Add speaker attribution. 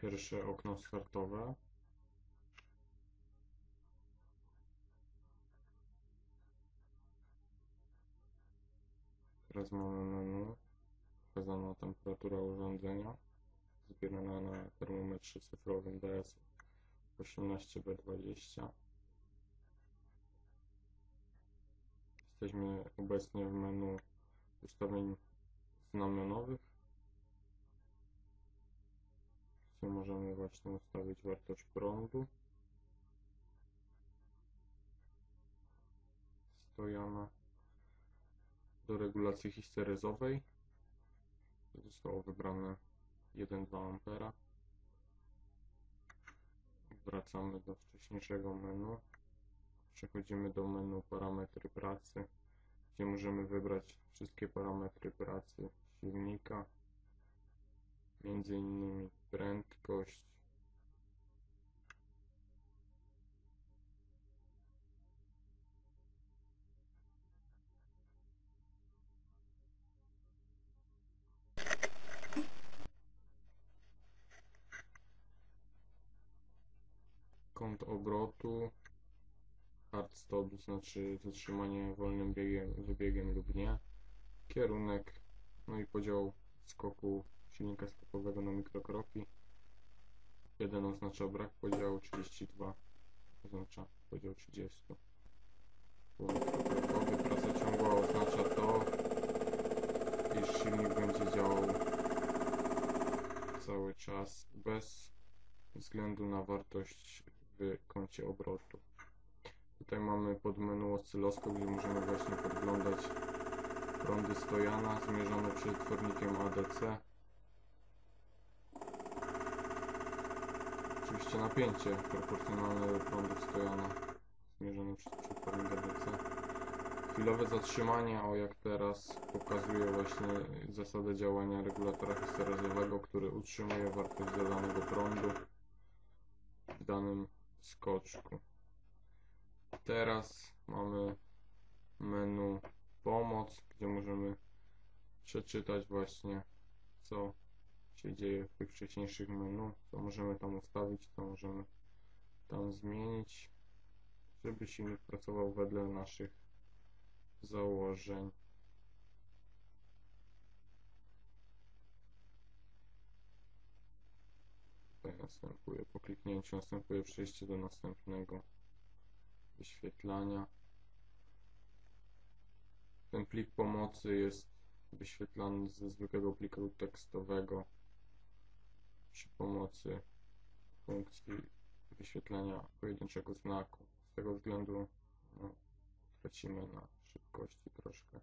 Speaker 1: Pierwsze okno startowe. Teraz mamy menu. Wskazana temperatura urządzenia. Zbierana na termometrze cyfrowym DS 18B20. Jesteśmy obecnie w menu ustawień znamionowych. Gdzie możemy właśnie ustawić wartość prądu. Stojana do regulacji histeryzowej zostało wybrane 1,2 A. Wracamy do wcześniejszego menu. Przechodzimy do menu parametry pracy, gdzie możemy wybrać wszystkie parametry pracy silnika, między innymi prędkość, kąt obrotu, hard stop, to znaczy zatrzymanie wolnym biegiem, wybiegiem lub nie, kierunek, no i podział skoku silnika skokowego na mikrokroki. 1 oznacza brak podziału, 32 oznacza podział 30. Był mikrokrokowy, praca ciągła oznacza to, iż silnik będzie działał cały czas bez względu na wartość w kącie obrotu. Tutaj mamy pod menu oscyloskop, gdzie możemy właśnie podglądać prądy stojana zmierzone przed twornikiem ADC. Oczywiście napięcie proporcjonalne do prądów stojana zmierzone przed przetwornik ADC. Chwilowe zatrzymanie, o jak teraz pokazuje właśnie zasadę działania regulatora histeryzowego, który utrzymuje wartość zadanego prądu w danym skoczku. Teraz mamy menu pomoc, gdzie możemy przeczytać właśnie co się dzieje w tych wcześniejszych menu, co możemy tam ustawić, co możemy tam zmienić, żeby silnik pracował wedle naszych założeń. Tutaj następuje, po kliknięciu następuje przejście do następnego wyświetlania. Ten plik pomocy jest wyświetlany ze zwykłego pliku tekstowego przy pomocy funkcji wyświetlenia pojedynczego znaku. Z tego względu no, tracimy na szybkości troszkę.